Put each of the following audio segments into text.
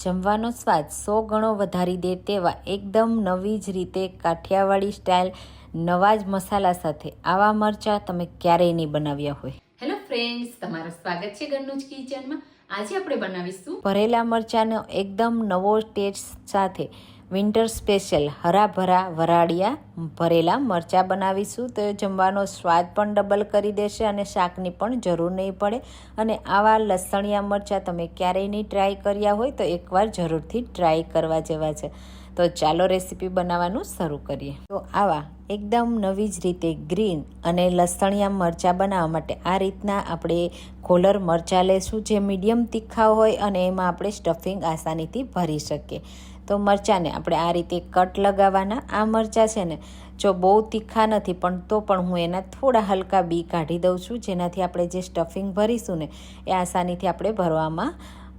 જમવાનો સ્વાદ સો ગણો વધારી દે તેવા એકદમ નવી જ રીતે કાઠિયાવાડી સ્ટાઇલ નવા જ મસાલા સાથે આવા મરચાં તમે ક્યારેય નહીં બનાવ્યા હોય. હેલો ફ્રેન્ડ્સ તમારું સ્વાગત છે ઘરનું જ કિચનમાં. આજે આપણે બનાવીશું ભરેલા મરચાંનો એકદમ નવો ટેસ્ટ સાથે વિન્ટર સ્પેશિયલ હરાભરા વરાળિયા, ભરેલા મરચાં બનાવીશું. તો જમવાનો સ્વાદ પણ ડબલ કરી દેશે અને શાકની પણ જરૂર નહીં પડે. અને આવા લસણિયા મરચાં તમે ક્યારેય નહીં ટ્રાય કર્યા હોય તો એકવાર જરૂરથી ટ્રાય કરવા જેવા છે. તો ચાલો રેસીપી બનાવવાનું શરૂ કરીએ. તો આવા એકદમ નવી જ રીતે ગ્રીન અને લસણિયા મરચાં બનાવવા માટે આ રીતના આપણે કોલર મરચાં લેશું જે મીડિયમ તીખા હોય અને એમાં આપણે સ્ટફિંગ આસાનીથી ભરી શકીએ. તો મરચાંને આપણે આ રીતે કટ લગાવવાના. આ મરચાં છે ને, જો બહુ તીખા નથી, પણ તો પણ હું એના થોડા હલકા બી કાઢી દઉં છું. જેનાથી આપણે જે સ્ટફિંગ ભરીશું ને, એ આસાનીથી આપણે ભરવામાં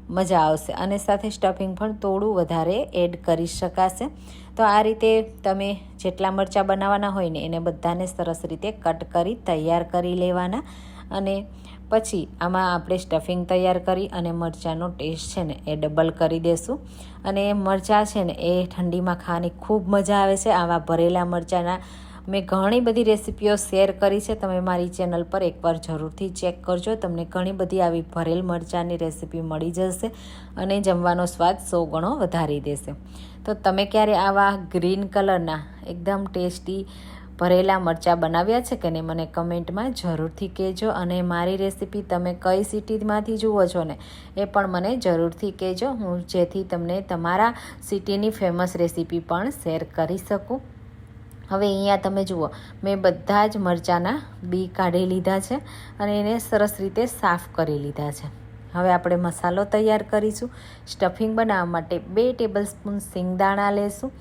મજા આવશે. અને સાથે સ્ટફિંગ પણ થોડું વધારે એડ કરી શકાશે. તો આ રીતે તમે જેટલા મરચાં બનાવવાના હોય ને, એને બધાને સરસ રીતે કટ કરી, તૈયાર કરી લેવાના. અને પછી આમાં આપણે સ્ટફિંગ તૈયાર કરી અને મરચાંનો ટેસ્ટ છે ને એ ડબલ કરી દેશું. અને મરચાં છે ને એ ઠંડીમાં ખાવાની ખૂબ મજા આવે છે. આવા ભરેલા મરચાંના મેં ઘણી બધી રેસીપીઓ શેર કરી છે. તમે મારી ચેનલ પર એકવાર જરૂરથી ચેક કરજો. તમને ઘણી બધી આવી ભરેલ મરચાંની રેસીપી મળી જશે અને જમવાનો સ્વાદ સો ગણો વધારી દેશે. તો તમે ક્યારે આવા ગ્રીન કલરના એકદમ ટેસ્ટી ભરેલા મરચાં બનાવ્યા છે કે નહીં મને કમેન્ટમાં જરૂરથી કહેજો અને મારી રેસીપી તમે કઈ સિટીમાંથી જુઓ છો ને એ પણ મને જરૂરથી કહેજો. હું જેથી તમને તમારા સિટીની ફેમસ રેસીપી પણ શેર કરી શકું. હવે અહીંયા તમે જુઓ, મેં બધા જ મરચાંના બી કાઢી લીધા છે અને એને સરસ રીતે સાફ કરી લીધા છે. હવે આપણે મસાલો તૈયાર કરીશું. સ્ટફિંગ બનાવવા માટે બે ટેબલ સ્પૂન સિંગદાણા લેશું.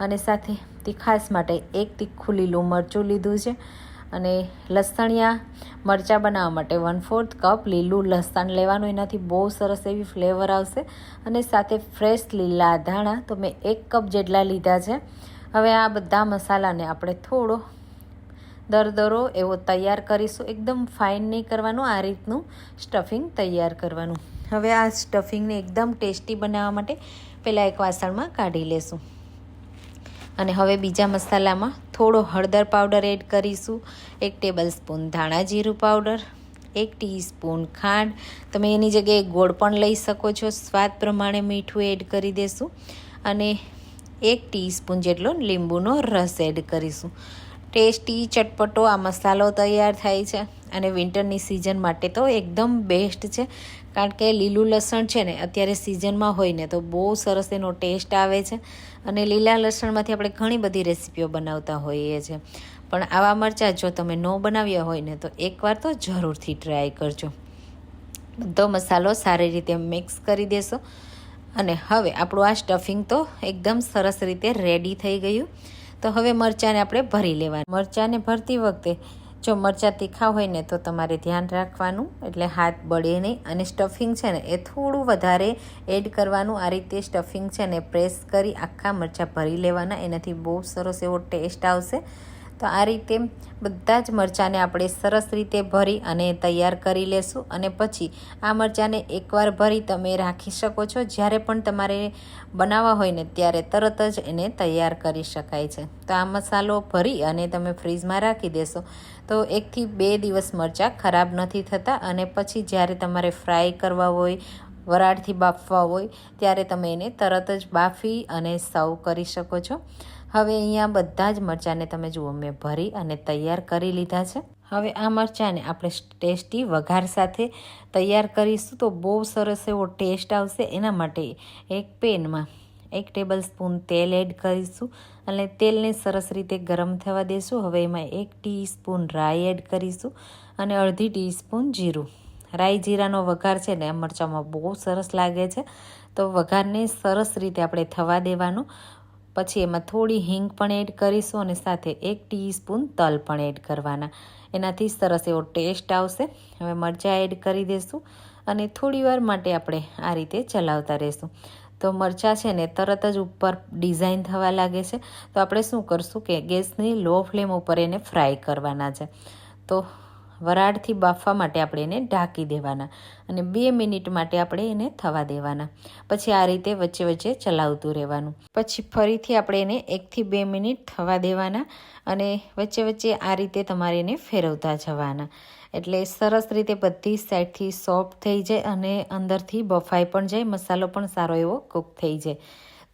અને સાથે તીખાસ માટે એક તીખું લીલું મરચું લીધું છે. અને લસણિયા મરચાં બનાવવા માટે વન ફોર્થ કપ લીલું લસણ લેવાનું. એનાથી બહુ સરસ એવી ફ્લેવર આવશે. અને સાથે ફ્રેશ લીલા ધાણા તો મેં એક કપ જેટલા લીધા છે. હવે આ બધા મસાલાને આપણે થોડો દરદરો એવો તૈયાર કરીશું. એકદમ ફાઇન નહીં કરવાનું, આ રીતનું સ્ટફિંગ તૈયાર કરવાનું. હવે આ સ્ટફિંગને એકદમ ટેસ્ટી બનાવવા માટે પહેલાં એક વાસણમાં કાઢી લેશું. અને હવે બીજા મસાલામાં થોડો હળદર પાવડર એડ કરીશું. એક ટેબલ સ્પૂન ધાણા જીરું પાવડર, એક ટીસ્પૂન ખાંડ. તમે એની જગ્યાએ ગોળ પણ લઈ શકો છો. સ્વાદ પ્રમાણે મીઠું એડ કરી દેશું. અને એક ટીસ્પૂન જેટલો લીંબુનો રસ એડ કરીશું. ટેસ્ટી ચટપટો આ મસાલો તૈયાર થાય છે અને વિન્ટરની સિઝન માટે તો એકદમ બેસ્ટ છે. કારણ કે લીલું લસણ છે ને અત્યારે સિઝનમાં હોય ને તો બહુ સરસ એનો ટેસ્ટ આવે છે અને લીલા લસણમાંથી આપણે ઘણી બધી રેસીપીઓ બનાવતા હોઈએ છીએ પણ આવા મરચાં જો તમે ન બનાવ્યા હોય ને તો એકવાર તો જરૂરથી ટ્રાય કરજો. બધો મસાલો સારી રીતે મિક્સ કરી દેશો. અને હવે આપણું આ સ્ટફિંગ તો એકદમ સરસ રીતે રેડી થઈ ગયું. તો હવે મરચાંને આપણે ભરી લેવાનું. મરચાંને ભરતી વખતે જો મરચાં તીખા હોય ને તો તમારે ધ્યાન રાખવાનું, એટલે હાથ બળે નહીં. અને સ્ટફિંગ છે ને એ થોડું વધારે એડ કરવાનું. આ રીતે સ્ટફિંગ છે ને પ્રેસ કરી આખા મરચાં ભરી લેવાના. એનાથી બહુ સરસ એવો ટેસ્ટ આવશે. તો આ રીતે બધા જ મરચાંને આપણે સરસ રીતે ભરી અને તૈયાર કરી લેશું અને પછી આ મરચાંને એકવાર ભરી તમે રાખી શકો છો. જ્યારે પણ તમારે બનાવવા હોય ને ત્યારે તરત જ એને તૈયાર કરી શકાય છે. તો આ મસાલો ભરી અને તમે ફ્રીજમાં રાખી દેશો. તો એકથી બે દિવસ મરચાં ખરાબ નથી થતા અને પછી જ્યારે તમારે ફ્રાય કરવા હોય, વરાળથી બાફવા હોય, ત્યારે તમે એને તરત જ બાફી અને સર્વ કરી શકો છો. હવે અહીંયા બધા જ મરચાંને તમે જુઓ, મેં ભરી અને તૈયાર કરી લીધા છે. હવે આ મરચાંને આપણે ટેસ્ટી વઘાર સાથે તૈયાર કરીશું તો બહુ સરસ એવો ટેસ્ટ આવશે. એના માટે એક પેનમાં એક ટેબલ સ્પૂન તેલ એડ કરીશું અને તેલને સરસ રીતે ગરમ થવા દઈશું હવે એમાં એક ટીસ્પૂન રાઈ એડ કરીશું અને અડધી ટીસ્પૂન જીરું. રાઈ જીરાનો વઘાર છે ને, આ મરચાંમાં બહુ સરસ લાગે છે. તો વઘારને સરસ રીતે આપણે થવા દેવાનું. પછી એમાં થોડી હિંગ પણ એડ કરીશું અને સાથે એક ટીસ્પૂન તલ પણ એડ કરવાના. એનાથી સરસ એવો ટેસ્ટ આવશે. હવે મરચાં એડ કરી દઈશું અને થોડીવાર માટે આપણે આ રીતે ચલાવતા રહીશું. તો મરચાં છે ને તરત જ ઉપર ડિઝાઇન થવા લાગે છે. તો આપણે શું કરશું કે ગેસની લો ફ્લેમ ઉપર એને ફ્રાય કરવાના છે. તો વરાળથી બાફવા માટે આપણે એને ઢાંકી દેવાના અને બે મિનિટ માટે આપણે એને થવા દેવાના. પછી આ રીતે વચ્ચે વચ્ચે ચલાવતું રહેવાનું. પછી ફરીથી આપણે એને એકથી બે મિનિટ થવા દેવાના અને વચ્ચે વચ્ચે આ રીતે તમારે એને ફેરવતા જવાના. એટલે સરસ રીતે બધી સાઈડથી સોફ્ટ થઈ જાય અને અંદરથી બફાઈ પણ જાય, મસાલો પણ સારો એવો કૂક થઈ જાય.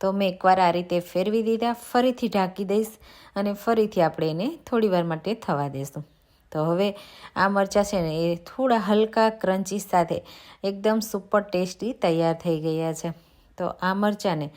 તો મેં એકવાર આ રીતે ફેરવી દીધા, ફરીથી ઢાંકી દઈશ અને ફરીથી આપણે એને થોડીવાર માટે થવા દઈશું તો હવે આ મરચાં છે ને એ થોડા હલકા ક્રન્ચી સાથે એકદમ સુપર ટેસ્ટી તૈયાર થઈ ગયા છે. તો આ મરચાંને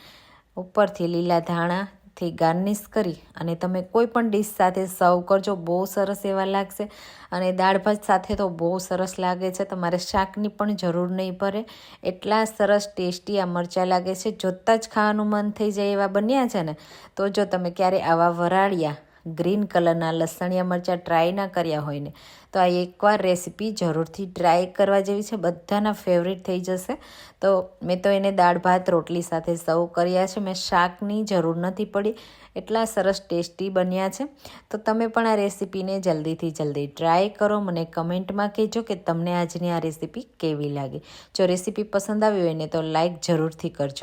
ઉપરથી લીલા ધાણાથી ગાર્નિશ કરી અને તમે કોઈ પણ ડીશ સાથે સર્વ કરજો, બહુ સરસ એવા લાગશે. અને દાળ ભાત સાથે તો બહુ સરસ લાગે છે, તમારે શાકની પણ જરૂર નહીં પડે. એટલા સરસ ટેસ્ટી આ મરચાં લાગે છે. જોતાં જ ખાવાનું મન થઈ જાય એવા બન્યા છે ને, તો જો તમે ક્યારે આવા વરાળિયા ગ્રીન કલરના લસણિયા મરચાં ટ્રાય ના કર્યા હોય ને, તો આ એકવાર રેસીપી જરૂરથી ટ્રાય કરવા જેવી છે. બધાના ફેવરિટ થઈ જશે. તો મેં તો એને દાળ ભાત રોટલી સાથે સર્વ કર્યા છે. મેં શાકની જરૂર નથી પડી. એટલા સરસ ટેસ્ટી બન્યા છે. તો તમે પણ આ રેસીપીને જલ્દીથી જલ્દી ટ્રાય કરો. મને કમેન્ટમાં કહેજો કે તમને આજની આ રેસીપી કેવી લાગી. જો રેસીપી પસંદ આવી હોય ને, તો લાઇક જરૂરથી કરજો.